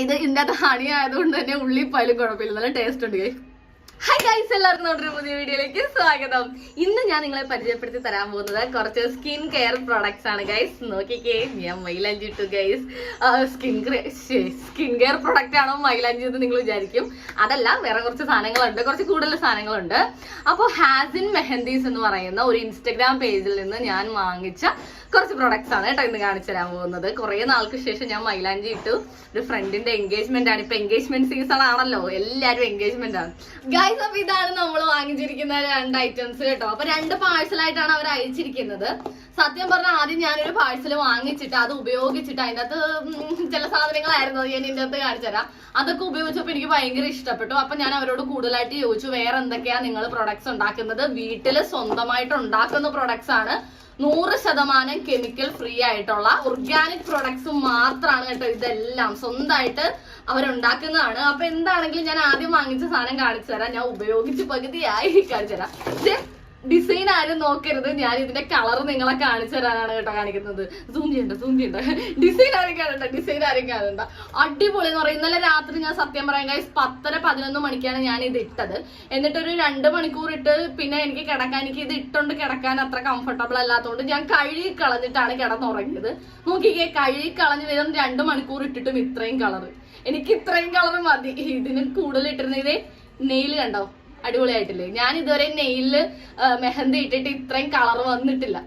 ഇത് ഇതിന്റെ അകത്ത് ഹണി ആയതുകൊണ്ട് തന്നെ ഉള്ളി പാലും കുഴപ്പമില്ല. നല്ല ടേസ്റ്റ് ഉണ്ട് ഹൈ ഗൈസ് എല്ലാവർക്കും നമ്മുടെ പുതിയ വീഡിയോയിലേക്ക് സ്വാഗതം. ഇന്ന് ഞാൻ നിങ്ങളെ പരിചയപ്പെടുത്തി തരാൻ പോകുന്നത് കുറച്ച് സ്കിൻ കെയർ പ്രോഡക്ട്സ് ആണ് ഗൈസ് നോക്കിക്കേ ഞാൻ മൈലാഞ്ചി ഇട്ടു guys skin skin care product ആണോ മൈലാഞ്ചി എന്ന് നിങ്ങൾ വിചാരിക്കും. അതല്ല വേറെ കുറച്ച് സാധനങ്ങളുണ്ട്. കുറച്ച് കൂടുതൽ സാധനങ്ങളുണ്ട്. അപ്പോൾ ഹാസിൻ മെഹന്തീസ് എന്ന് പറയുന്ന ഒരു ഇൻസ്റ്റഗ്രാം പേജിൽ നിന്ന് ഞാൻ വാങ്ങിച്ച കുറച്ച് പ്രോഡക്ട്സ് ആണ് കേട്ടോ ഇന്ന് കാണിച്ചു തരാൻ പോകുന്നത്. കുറെ നാൾക്ക് ശേഷം ഞാൻ മൈലാഞ്ചി ഇട്ടു. ഒരു ഫ്രണ്ടിന്റെ എൻഗേജ്മെന്റ് ആണ്. ഇപ്പൊ എൻഗേജ്മെന്റ് സീസൺ ആണല്ലോ. എല്ലാരും എൻഗേജ്മെന്റ് ആണ്. ഗൈസ് അപ്പൊ ഇതാണ് നമ്മൾ വാങ്ങിച്ചിരിക്കുന്ന രണ്ട് ഐറ്റംസ് കേട്ടോ. അപ്പൊ രണ്ട് പാഴ്സലായിട്ടാണ് അവർ അയച്ചിരിക്കുന്നത്. സത്യം പറഞ്ഞാൽ ആദ്യം ഞാനൊരു പാഴ്സൽ വാങ്ങിച്ചിട്ട് അത് ഉപയോഗിച്ചിട്ട് അതിന്റെ അകത്ത് ചില സാധനങ്ങളായിരുന്നു ഞാൻ ഇതിന്റെ അകത്ത് കാണിച്ചു തരാം. അതൊക്കെ ഉപയോഗിച്ചപ്പോൾ എനിക്ക് ഭയങ്കര ഇഷ്ടപ്പെട്ടു. അപ്പൊ ഞാൻ അവരോട് കൂടുതലായിട്ട് ചോദിച്ചു വേറെ എന്തൊക്കെയാണ് നിങ്ങൾ പ്രൊഡക്ട്സ് ഉണ്ടാക്കുന്നത്? വീട്ടിൽ സ്വന്തമായിട്ട് ഉണ്ടാക്കുന്ന പ്രൊഡക്ട്സ് ആണ്. നൂറ് ശതമാനം കെമിക്കൽ ഫ്രീ ആയിട്ടുള്ള ഓർഗാനിക് പ്രൊഡക്ട്സ് മാത്രമാണ് കേട്ടോ ഇതെല്ലാം സ്വന്തമായിട്ട് അവരുണ്ടാക്കുന്നതാണ്. അപ്പൊ എന്താണെങ്കിലും ഞാൻ ആദ്യം വാങ്ങിച്ച സാധനം കാണിച്ചു തരാം ഞാൻ ഉപയോഗിച്ച് പകുതിയായി കാണിച്ചു തരാം ഡിസൈൻ ആരും നോക്കരുത്. ഞാൻ ഇതിന്റെ കളർ നിങ്ങളെ കാണിച്ചു തരാനാണ് കേട്ടോ കാണിക്കുന്നത്. സൂം ചെയ്യണ്ട സൂം ചെയ്യണ്ട. ഡിസൈൻ ആരും കാണണ്ട ഡിസൈൻ ആരും കാണണ്ട. അടിപൊളി എന്ന് പറയും. ഇന്നലെ രാത്രി ഞാൻ സത്യം പറയാൻ കഴിച്ച് പത്തര പതിനൊന്ന് മണിക്കാണ് ഞാൻ ഇത് ഇട്ടത്. എന്നിട്ട് ഒരു രണ്ട് മണിക്കൂർ ഇട്ട് പിന്നെ എനിക്ക് കിടക്കാൻ എനിക്ക് ഇത് ഇട്ടുകൊണ്ട് കിടക്കാൻ അത്ര കംഫർട്ടബിൾ അല്ലാത്തതുകൊണ്ട് ഞാൻ കഴുകി കളഞ്ഞിട്ടാണ് കിടന്നുറങ്ങിയത്. നോക്കിക്കേ കഴുകി കളഞ്ഞ് വരും രണ്ട് മണിക്കൂർ ഇട്ടിട്ടും ഇത്രയും കളർ എനിക്ക് ഇത്രയും കളർ മതി. ഇതിന് കൂടുതൽ ഇട്ടിരുന്ന ഇതേ നെയിൽ കണ്ടോ? അടിപൊളിയായിട്ടില്ലേ? ഞാൻ ഇതുവരെ നെയിൽ മെഹന്തി ഇട്ടിട്ട് ഇത്രയും കളർ വന്നിട്ടില്ല.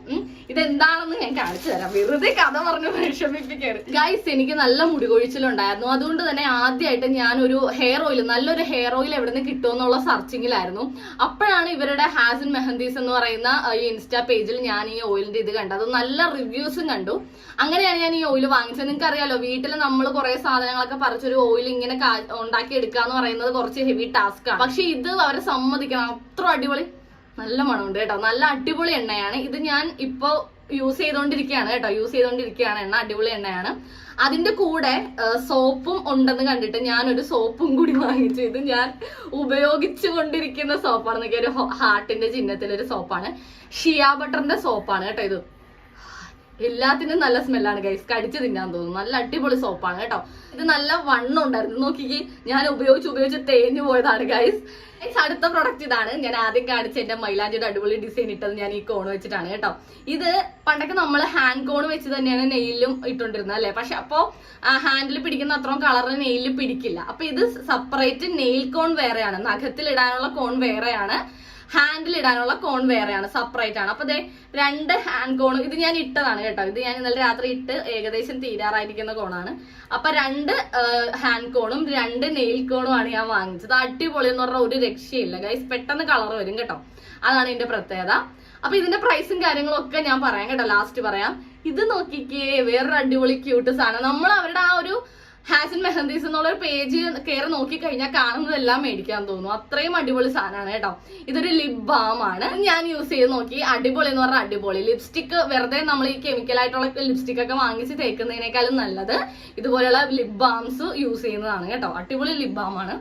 ഇതെന്താണെന്ന് ഞാൻ കാണിച്ചു തരാം. വെറുതെ കഥ പറഞ്ഞു വിഷമിപ്പിക്കരുത് ഗൈസ് എനിക്ക് നല്ല മുടി കൊഴിച്ചിലുണ്ടായിരുന്നു അതുകൊണ്ട് തന്നെ ആദ്യമായിട്ട് ഞാൻ ഒരു ഹെയർ ഓയിൽ നല്ലൊരു ഹെയർ ഓയിൽ എവിടെ നിന്ന് കിട്ടുമെന്നുള്ള സെർച്ചിങ്ങിലായിരുന്നു അപ്പോഴാണ് ഇവരുടെ ഹാസിൻ മെഹന്തീസ് എന്ന് പറയുന്ന ഈ ഇൻസ്റ്റാ പേജിൽ ഞാൻ ഈ ഓയിലിന്റെ ഇത് കണ്ടത്. നല്ല റിവ്യൂസും കണ്ടു. അങ്ങനെയാണ് ഞാൻ ഈ ഓയിൽ വാങ്ങിച്ചത്. നിങ്ങൾക്ക് അറിയാലോ വീട്ടിൽ നമ്മൾ കുറെ സാധനങ്ങളൊക്കെ പറിച്ചൊരു ഓയിൽ ഇങ്ങനെ ഉണ്ടാക്കി എടുക്കുക എന്ന് പറയുന്നത് കുറച്ച് ഹെവി ടാസ്ക് ആണ്. പക്ഷെ ഇത് അവരെ സമ്മതിക്കണം. അത്ര അടിപൊളി. നല്ല മണമുണ്ട് കേട്ടോ. നല്ല അടിപൊളി എണ്ണയാണ്. ഇത് ഞാൻ ഇപ്പോ യൂസ് ചെയ്തുകൊണ്ടിരിക്കുകയാണ് കേട്ടോ. യൂസ് ചെയ്തുകൊണ്ടിരിക്കുകയാണ് എണ്ണ അടിപൊളി എണ്ണയാണ്. അതിന്റെ കൂടെ സോപ്പും ഉണ്ടെന്ന് കണ്ടിട്ട് ഞാൻ ഒരു സോപ്പും കൂടി വാങ്ങിച്ചു. ഇത് ഞാൻ ഉപയോഗിച്ചു കൊണ്ടിരിക്കുന്ന സോപ്പാണ് നോക്കിയ ഒരു ഹാർട്ടിന്റെ ചിഹ്നത്തിലൊരു സോപ്പാണ്. ഷിയ ബട്ടറിന്റെ സോപ്പാണ് കേട്ടോ ഇത്. എല്ലാത്തിനും നല്ല സ്മെല്ലാണ് ഗൈസ് കടിച്ചു തിന്നാൻ തോന്നുന്നു. നല്ല അടിപൊളി സോപ്പാണ് കേട്ടോ. ഇത് നല്ല വണ്ണം ഉണ്ടായിരുന്നു. നോക്കിക്കേ ഞാൻ ഉപയോഗിച്ച് ഉപയോഗിച്ച് തേഞ്ഞു പോയതാണ് ഗൈസ് ഗൈസ് അടുത്ത പ്രൊഡക്റ്റ് ഇതാണ്. ഞാൻ ആദ്യം കാണിച്ച എന്റെ മൈലാഞ്ചിയുടെ അടിപൊളി ഡിസൈൻ ഇട്ടത് ഞാൻ ഈ കോൺ വെച്ചിട്ടാണ് കേട്ടോ. ഇത് പണ്ടൊക്കെ നമ്മൾ ഹാൻഡ് കോൺ വെച്ച് തന്നെയാണ് നെയിലും ഇട്ടുകൊണ്ടിരുന്നത് അല്ലെ? പക്ഷെ അപ്പോ ഹാൻഡിൽ പിടിക്കുന്ന അത്രയും കളറിന് നെയിലിൽ പിടിക്കില്ല. അപ്പൊ ഇത് സെപ്പറേറ്റ് നെയിൽ കോൺ വേറെയാണ്. നഖത്തിൽ ഇടാനുള്ള കോൺ വേറെയാണ്. ഹാൻഡിൽ ഇടാനുള്ള കോൺ വേറെയാണ് സെപ്പറേറ്റ് ആണ്. അപ്പൊ ദേ രണ്ട് ഹാൻഡ് കോൺ ഇത് ഞാൻ ഇട്ടതാണ് കേട്ടോ. ഇത് ഞാൻ ഇന്നലെ രാത്രി ഇട്ട് ഏകദേശം തീരാറായിരിക്കുന്ന കോണാണ് അപ്പൊ രണ്ട് ഹാൻഡ് കോണും രണ്ട് നെയിൽ കോണും ആണ് ഞാൻ വാങ്ങിച്ചത്. അടിപൊളി എന്ന് പറഞ്ഞ ഒരു രക്ഷയില്ല. ഗൈസ് പെട്ടെന്ന് കളർ വരും കേട്ടോ. അതാണ് ഇതിന്റെ പ്രത്യേകത. അപ്പൊ ഇതിന്റെ പ്രൈസും കാര്യങ്ങളും ഒക്കെ ഞാൻ പറയാം കേട്ടോ. ലാസ്റ്റ് പറയാം. ഇത് നോക്കിക്കേ വേറൊരു അടിപൊളി ക്യൂട്ട് സാധനം. നമ്മൾ അവരുടെ ആ ഒരു ഹാസിൻ മെഹന്തീസ് എന്നുള്ള ഒരു പേജ് കയറി നോക്കി കഴിഞ്ഞാൽ കാണുന്നതെല്ലാം മേടിക്കാൻ തോന്നും അത്രയും അടിപൊളി സാധനമാണ് കേട്ടോ. ഇതൊരു ലിപ് ബാം ആണ്. ഞാൻ യൂസ് ചെയ്ത് നോക്കി. അടിപൊളി എന്ന് പറഞ്ഞാൽ അടിപൊളി. ലിപ്സ്റ്റിക് വെറുതെ നമ്മൾ ഈ കെമിക്കൽ ആയിട്ടുള്ള ലിപ്സ്റ്റിക് ഒക്കെ വാങ്ങിച്ച് തേക്കുന്നതിനേക്കാളും നല്ലത് ഇതുപോലെയുള്ള ലിപ് ബാംസ് യൂസ് ചെയ്യുന്നതാണ് കേട്ടോ. അടിപൊളി ലിപ് ബാം ആണ്.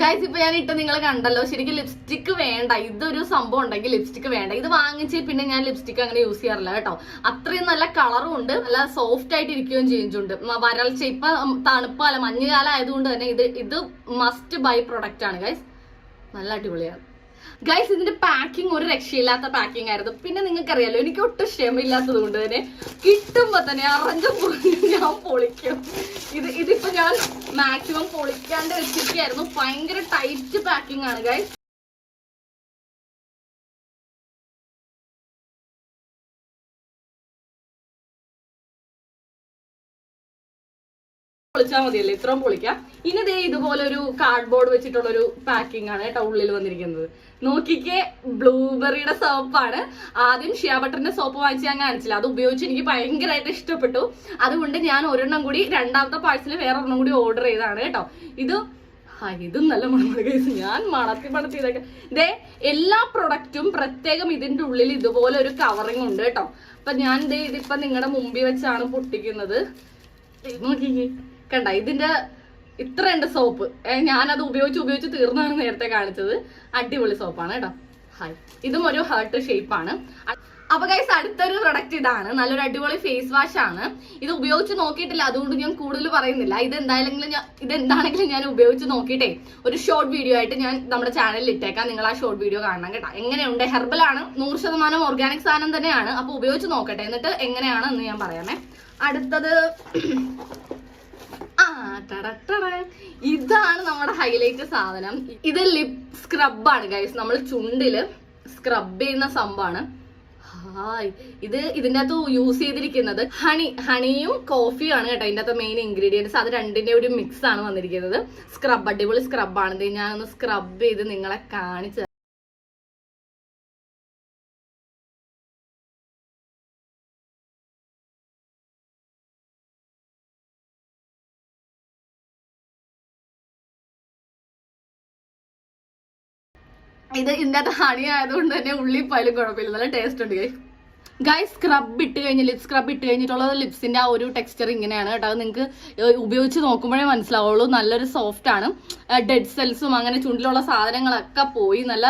ഗൈസ് ഇപ്പൊ ഞാൻ ഇട്ട് നിങ്ങൾ കണ്ടല്ലോ. ശരിക്കും ലിപ്സ്റ്റിക് വേണ്ട. ഇതൊരു സംഭവം ഉണ്ടെങ്കിൽ ലിപ്സ്റ്റിക് വേണ്ട. ഇത് വാങ്ങിച്ച് പിന്നെ ഞാൻ ലിപ്സ്റ്റിക് അങ്ങനെ യൂസ് ചെയ്യാറില്ല കേട്ടോ. അത്രയും നല്ല കളറും ഉണ്ട്. നല്ല സോഫ്റ്റ് ആയിട്ട് ഇരിക്കുകയും ചെയ്യുന്നുണ്ട് വരൾച്ച ഇപ്പൊ തണുപ്പല്ല മഞ്ഞുകാലം ആയതുകൊണ്ട് തന്നെ ഇത് ഇത് മസ്റ്റ് ബൈ പ്രൊഡക്റ്റ് ആണ് ഗൈസ് നല്ല അടിപൊളിയാണ്. ഗൈസ് ഇതിന്റെ പാക്കിംഗ് ഒരു രക്ഷയില്ലാത്ത പാക്കിംഗ് ആയിരുന്നു. പിന്നെ നിങ്ങൾക്കറിയാലോ എനിക്ക് ഒട്ടും ക്ഷമയില്ലാത്തത് കൊണ്ട് തന്നെ കിട്ടുമ്പോ തന്നെ അറഞ്ഞ ഞാൻ പൊളിക്കും. ഇത് ഇതിപ്പോ ഞാൻ മാക്സിമം പൊളിക്കാണ്ട് വെച്ചിരിക്കുകയായിരുന്നു. ഭയങ്കര ടൈറ്റ് പാക്കിംഗ് ആണ് ഗൈസ് പൊളിച്ചാൽ മതിയല്ലേ? ഇത്രയും പൊളിക്കാം. ഇനി ദേ ഇതുപോലെ ഒരു കാർഡ്ബോർഡ് വെച്ചിട്ടുള്ള ഒരു പാക്കിംഗ് ആണ് കേട്ടോ ഉള്ളിൽ വന്നിരിക്കുന്നത്. നോക്കിക്കേ ബ്ലൂബെറിയുടെ സോപ്പാണ്. ആദ്യം ഷിയാ ബട്ടറിന്റെ സോപ്പ് വാങ്ങിച്ച് ഞാൻ കാണിച്ചില്ല. അത് ഉപയോഗിച്ച് എനിക്ക് ഭയങ്കരമായിട്ട് ഇഷ്ടപ്പെട്ടു. അതുകൊണ്ട് ഞാൻ ഒരെണ്ണം കൂടി രണ്ടാമത്തെ പാഴ്സൽ വേറെ ഒരെണ്ണം കൂടി ഓർഡർ ചെയ്തതാണ് കേട്ടോ. ഇത് ഇതും നല്ല മണമാണ് ഞാൻ മണത്തി മണത്തി ഇതൊക്കെ. ദേ എല്ലാ പ്രൊഡക്റ്റും പ്രത്യേകം ഇതിന്റെ ഉള്ളിൽ ഇതുപോലെ ഒരു കവറിങ് ഉണ്ട് കേട്ടോ. അപ്പൊ ഞാൻ ദേ ഇതിപ്പോ നിങ്ങളുടെ മുമ്പിൽ വെച്ചാണ് പൊട്ടിക്കുന്നത്. നോക്കിക്കേ. കണ്ട ഇതിന്റെ ഇത്രയുണ്ട് സോപ്പ്. ഞാനത് ഉപയോഗിച്ച് ഉപയോഗിച്ച് തീർന്നാണ് നേരത്തെ കാണിച്ചത്. അടിപൊളി സോപ്പാണ് കേട്ടോ. ഹായ്. ഇതും ഒരു ഹേർട്ട് ഷേപ്പാണ് അപ്പൊ ഗൈസ് അടുത്തൊരു പ്രൊഡക്റ്റ് ഇതാണ്. നല്ലൊരു അടിപൊളി ഫേസ് വാഷ് ആണ്. ഇത് ഉപയോഗിച്ച് നോക്കിയിട്ടില്ല അതുകൊണ്ട് ഞാൻ കൂടുതൽ പറയുന്നില്ല. ഇത് എന്തായാലും ഞാൻ ഇത് എന്താണെങ്കിലും ഞാൻ ഉപയോഗിച്ച് നോക്കിയിട്ടേ ഒരു ഷോർട്ട് വീഡിയോ ആയിട്ട് ഞാൻ നമ്മുടെ ചാനലിൽ ഇട്ടേക്കാം. നിങ്ങൾ ആ ഷോർട്ട് വീഡിയോ കാണണം കേട്ടോ. എങ്ങനെയുണ്ട്? ഹെർബലാണ് നൂറ് ശതമാനം ഓർഗാനിക് സാധനം തന്നെയാണ്. അപ്പൊ ഉപയോഗിച്ച് നോക്കട്ടെ. എന്നിട്ട് എങ്ങനെയാണ് എന്ന് ഞാൻ പറയാമേ അടുത്തത്. ഇതാണ് നമ്മുടെ ഹൈലൈറ്റ് സാധനം. ഇത് ലിപ് സ്ക്രബാണ് ഗൈസ് നമ്മൾ ചുണ്ടിൽ സ്ക്രബ് ചെയ്യുന്ന സംഭവമാണ്. ഹായ്. ഇത് ഇതിന്റെ അകത്ത് യൂസ് ചെയ്തിരിക്കുന്നത് ഹണി ഹണിയും കോഫിയും ആണ് കേട്ടോ ഇതിന്റെ അകത്ത് മെയിൻ ഇൻഗ്രീഡിയൻസ് അത് രണ്ടിന്റെ ഒരു മിക്സ് ആണ് വന്നിരിക്കുന്നത്. സ്ക്രബ് അടിപൊളി സ്ക്രബാണ് ഇത് ഞാനൊന്ന് സ്ക്രബ് ചെയ്ത് നിങ്ങളെ കാണിച്ചു ഇത് ഇതിന്റെ അകത്ത് ഹണി ആയതുകൊണ്ട് തന്നെ ഉള്ളി പാലും കുഴപ്പമില്ല. നല്ല ടേസ്റ്റ് ഉണ്ട് ഗൈസ് സ്ക്രബ് ഇട്ട് കഴിഞ്ഞ് ലിപ് സ്ക്രബ് ഇട്ട് കഴിഞ്ഞിട്ടുള്ളത് ലിപ്സിന്റെ ആ ഒരു ടെക്സ്ചർ ഇങ്ങനെയാണ് കേട്ടോ. അത് നിങ്ങൾക്ക് ഉപയോഗിച്ച് നോക്കുമ്പോഴേ മനസ്സിലാവുള്ളൂ. നല്ലൊരു സോഫ്റ്റ് ആണ്. ഡെഡ് സെൽസും അങ്ങനെ ചുണ്ടിലുള്ള സാധനങ്ങളൊക്കെ പോയി നല്ല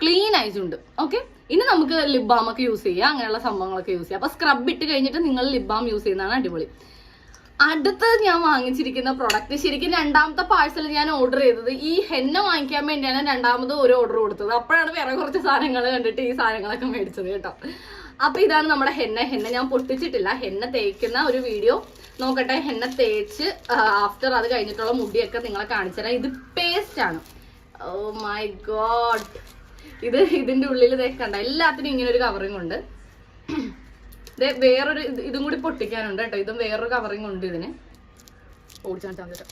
ക്ലീൻ ആയിട്ടുണ്ട് ഓക്കെ ഇനി നമുക്ക് ലിപ് ബാം യൂസ് ചെയ്യാം. അങ്ങനെയുള്ള സംഭവങ്ങളൊക്കെ യൂസ് ചെയ്യാം. അപ്പൊ സ്ക്രബ് ഇട്ട് കഴിഞ്ഞിട്ട് നിങ്ങൾ ലിപ് ബാം യൂസ് ചെയ്യുന്നതാണ് അടിപൊളി. അടുത്തത് ഞാൻ വാങ്ങിച്ചിരിക്കുന്ന പ്രൊഡക്റ്റ് ശരിക്കും രണ്ടാമത്തെ പാഴ്സൽ ഞാൻ ഓർഡർ ചെയ്തത്. ഈ ഹെന്ന വാങ്ങിക്കാൻ വേണ്ടിയാണ് രണ്ടാമത് ഒരു ഓർഡർ കൊടുത്തത്. അപ്പോഴാണ് വേറെ കുറച്ച് സാധനങ്ങൾ കണ്ടിട്ട് ഈ സാധനങ്ങളൊക്കെ മേടിച്ചത് കേട്ടോ. അപ്പൊ ഇതാണ് നമ്മുടെ ഹെന്ന ഹെന്ന ഞാൻ പൊട്ടിച്ചിട്ടില്ല. ഹെന്ന തേക്കുന്ന ഒരു വീഡിയോ നോക്കട്ടെ ഹെന്ന തേച്ച് ആഫ്റ്റർ അത് കഴിഞ്ഞിട്ടുള്ള മുടിയൊക്കെ നിങ്ങളെ കാണിച്ചുതരാം ഇത് പേസ്റ്റ് ആണ്. ഓ മൈ ഗോഡ് ഇത് ഇതിന്റെ ഉള്ളിൽ ദേ കണ്ട. എല്ലാത്തിനും ഇങ്ങനെ ഒരു കവറിംഗ് ഉണ്ട്. വേറൊരു ഇത് കൂടി പൊട്ടിക്കാനുണ്ട് കേട്ടോ. ഇതും വേറൊരു കവറിങ് ഉണ്ട് ഇതിന്. ഓടിച്ചാൽ കേട്ടോ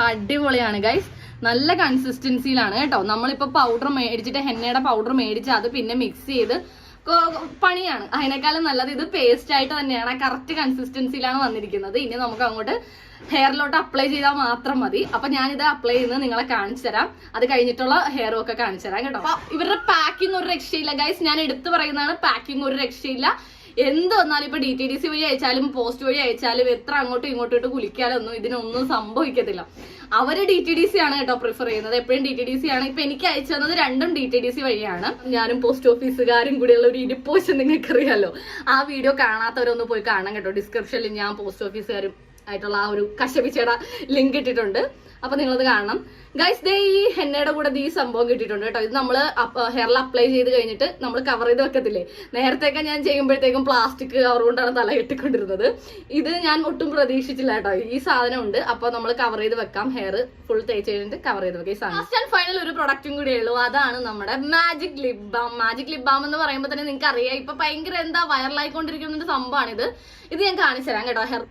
അടിപൊളിയാണ് ഗൈസ് നല്ല കൺസിസ്റ്റൻസിയിലാണ് കേട്ടോ. നമ്മളിപ്പോ പൗഡർ മേടിച്ചിട്ട് ഹെന്നയുടെ പൗഡർ മേടിച്ച് അത് പിന്നെ മിക്സ് ചെയ്ത് പണിയാണ്. അതിനേക്കാളും നല്ലത് ഇത് പേസ്റ്റ് ആയിട്ട് തന്നെയാണ്. കറക്റ്റ് കൺസിസ്റ്റൻസിയിലാണ് വന്നിരിക്കുന്നത്. ഇനി നമുക്ക് അങ്ങോട്ട് ഹെയറിലോട്ട് അപ്ലൈ ചെയ്താൽ മാത്രം മതി. അപ്പൊ ഞാനിത് അപ്ലൈ ചെയ്യുന്നത് നിങ്ങളെ കാണിച്ചു തരാം. അത് കഴിഞ്ഞിട്ടുള്ള ഹെയറും ഒക്കെ കാണിച്ചു തരാം കേട്ടോ. ഇവരുടെ പാക്കിംഗ് ഒരു രക്ഷയില്ല. ഗൈസ് ഞാൻ എടുത്തു പറയുന്നതാണ് പാക്കിംഗ് ഒരു രക്ഷയില്ല. എന്ത് വന്നാലും ഇപ്പൊ ഡി ടി ഡി സി വഴി അയച്ചാലും പോസ്റ്റ് വഴി അയച്ചാലും എത്ര അങ്ങോട്ടും ഇങ്ങോട്ടും ഇട്ട് കുലിക്കാലൊന്നും ഇതിനൊന്നും സംഭവിക്കത്തില്ല. അവർ ഡി ടി ഡി സി ആണ് കേട്ടോ പ്രിഫർ ചെയ്യുന്നത്. എപ്പോഴും ഡി ടി ഡി സി ആണ്. ഇപ്പൊ എനിക്ക് അയച്ചു തന്നത് രണ്ടും ഡി ടി ഡി സി വഴിയാണ്. ഞാനും പോസ്റ്റ് ഓഫീസുകാരും കൂടിയുള്ള ഒരു ഇരിപ്പോശം നിങ്ങൾക്ക് അറിയാലോ ആ വീഡിയോ കാണാത്തവരൊന്ന് പോയി കാണാം കേട്ടോ. ഡിസ്ക്രിപ്ഷനിൽ ഞാൻ പോസ്റ്റ് ഓഫീസുകാരും ആയിട്ടുള്ള ആ ഒരു കശപിച്ചേട ലിങ്ക് ഇട്ടിട്ടുണ്ട്. അപ്പൊ നിങ്ങളത് കാണണം. ഗൈസ് ദേ ഈ ഹെന്നയുടെ കൂടെ ഈ സംഭവം കിട്ടിയിട്ടുണ്ട് കേട്ടോ. ഇത് നമ്മൾ ഹെയറിൽ അപ്ലൈ ചെയ്ത് കഴിഞ്ഞിട്ട് നമ്മൾ കവർ ചെയ്ത് വെക്കത്തില്ലേ? നേരത്തെയൊക്കെ ഞാൻ ചെയ്യുമ്പോഴത്തേക്കും പ്ലാസ്റ്റിക് കവർ കൊണ്ടാണ് തല കെട്ടിക്കൊണ്ടിരുന്നത്. ഇത് ഞാൻ ഒട്ടും പ്രതീക്ഷിച്ചില്ല കേട്ടോ. ഈ സാധനം ഉണ്ട് അപ്പൊ നമ്മൾ കവർ ചെയ്ത് വെക്കാം. ഹെയർ ഫുൾ തേച്ച് കഴിഞ്ഞിട്ട് കവർ ചെയ്ത് വെക്കാം. ഈ സാധനം. ലാസ്റ്റ് ആൻഡ് ഫൈനൽ ഒരു പ്രൊഡക്റ്റും കൂടിയേ ഉള്ളൂ. അതാണ് നമ്മുടെ magic lip balm magic lip balm എന്ന് പറയുമ്പോൾ തന്നെ നിങ്ങൾക്ക് അറിയാം ഇപ്പൊ ഭയങ്കര എന്താ വൈറലായിക്കൊണ്ടിരിക്കുന്ന സംഭവമാണ് ഇത് ഇത് ഞാൻ കാണിച്ചു തരാം കേട്ടോ. ഹെയർ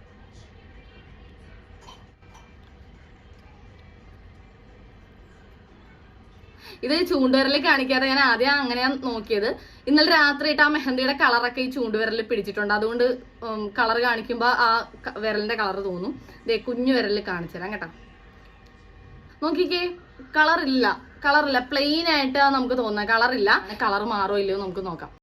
ഇത് ചൂണ്ടുവിരൽ കാണിക്കാതെ ഞാൻ ആദ്യം അങ്ങനെയാണ് നോക്കിയത്. ഇന്നലെ രാത്രിയിട്ട് ആ മെഹന്തിയുടെ കളറൊക്കെ ഈ ചൂണ്ടുവിരലിൽ പിടിച്ചിട്ടുണ്ട്. അതുകൊണ്ട് കളർ കാണിക്കുമ്പോൾ ആ വിരലിന്റെ കളർ തോന്നും. ദേ കുഞ്ഞു വിരലിൽ കാണിച്ചു തരാം കേട്ടോ. നോക്കിക്കേ കളറില്ല. കളറില്ല. പ്ലെയിൻ ആയിട്ട് നമുക്ക് തോന്നുന്നത് കളറില്ല. കളർ മാറോ ഇല്ലയോ നമുക്ക് നോക്കാം.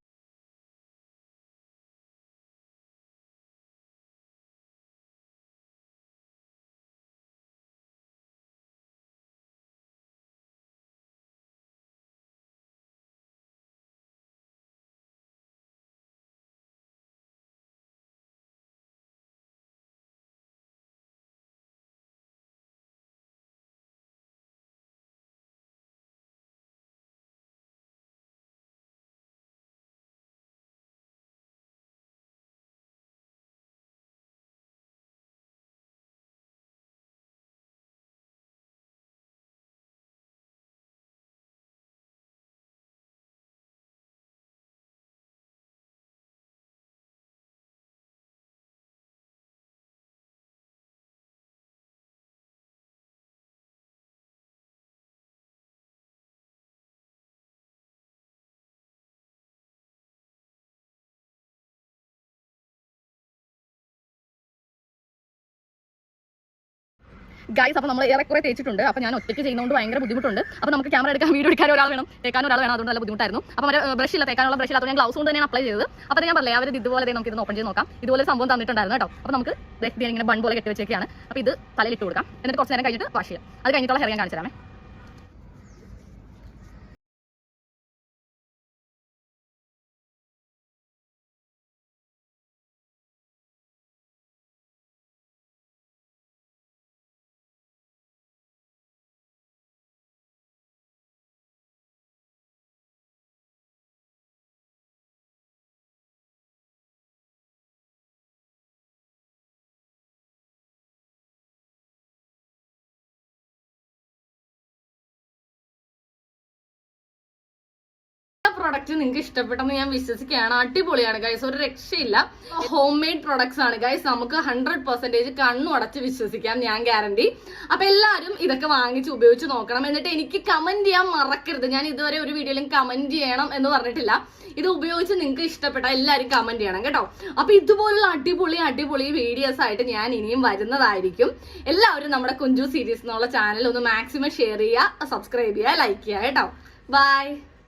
ഗൈസ് അപ്പോൾ നമ്മൾ ഏറെക്കുറെ തേച്ചിട്ടുണ്ട്. അപ്പോൾ ഞാൻ ഒറ്റയ്ക്ക് ചെയ്യുന്നതുകൊണ്ട് ഭയങ്കര ബുദ്ധിമുട്ടുണ്ട്. അപ്പോൾ നമുക്ക് ക്യാമറ എടുക്കാൻ വീഡിയോ എടുക്കാൻ ഒരാൾ വേണം. തേക്കാൻ ഒരാൾ വേണം. അതുകൊണ്ട് നല്ല ബുദ്ധിമുട്ടായിരുന്നു. അപ്പോൾ അവരെ ബ്രഷ് ഇല്ല തേക്കാനുള്ള ബ്രഷ് ഇല്ലാത്തത് ഞാൻ ഗ്ലൗസ് കൊണ്ട് തന്നെയാണ് അപ്ലൈ ചെയ്തത്. അപ്പോൾ ഞാൻ പറയാം അവർ ഇതുപോലെ നമുക്ക് ഇത് ഓപ്പൺ ചെയ്ത് നോക്കാം. ഇതുപോലെ സംഭവം തന്നിട്ടുണ്ടായിരുന്നു കേട്ടോ. അപ്പോൾ നമുക്ക് ഇങ്ങനെ ബൺ പോലെ കെട്ടി വെച്ചേക്കാണ്. അപ്പോൾ ഇത് തലയിലിട്ട് കൊടുക്കാം. എന്നിട്ട് കുറച്ച് നേരം കഴിഞ്ഞിട്ട് വാഷ് ചെയ്യാം. അത് കഴിഞ്ഞിട്ടുള്ള ഹെയർ ഞാൻ കാണിച്ചു തരാമേ. പ്രൊഡക്റ്റ് നിങ്ങൾക്ക് ഇഷ്ടപ്പെട്ടെന്ന് ഞാൻ വിശ്വസിക്കുകയാണ്. അടിപൊളിയാണ് ഗൈസ് ഒരു രക്ഷയില്ല. ഹോം മെയ്ഡ് പ്രൊഡക്ട്സ് ആണ് ഗൈസ് നമുക്ക് ഹൺഡ്രഡ് പെർസെന്റേജ് കണ്ണു അടച്ച് വിശ്വസിക്കാം ഞാൻ ഗ്യാരണ്ടി അപ്പൊ എല്ലാവരും ഇതൊക്കെ വാങ്ങിച്ച് ഉപയോഗിച്ച് നോക്കണം. എന്നിട്ട് എനിക്ക് കമന്റ് ചെയ്യാൻ മറക്കരുത്. ഞാൻ ഇതുവരെ ഒരു വീഡിയോയിലും കമന്റ് ചെയ്യണം എന്ന് പറഞ്ഞിട്ടില്ല. ഇത് ഉപയോഗിച്ച് നിങ്ങൾക്ക് ഇഷ്ടപ്പെട്ട എല്ലാവരും കമന്റ് ചെയ്യണം കേട്ടോ. അപ്പൊ ഇതുപോലുള്ള അടിപൊളി അടിപൊളി വീഡിയോസ് ആയിട്ട് ഞാൻ ഇനിയും വരുന്നതായിരിക്കും. എല്ലാവരും നമ്മുടെ കുഞ്ചു സീരീസ് എന്നുള്ള ചാനൽ ഒന്ന് മാക്സിമം ഷെയർ ചെയ്യുക സബ്സ്ക്രൈബ് ചെയ്യുക ലൈക്ക് ചെയ്യുക കേട്ടോ. ബൈ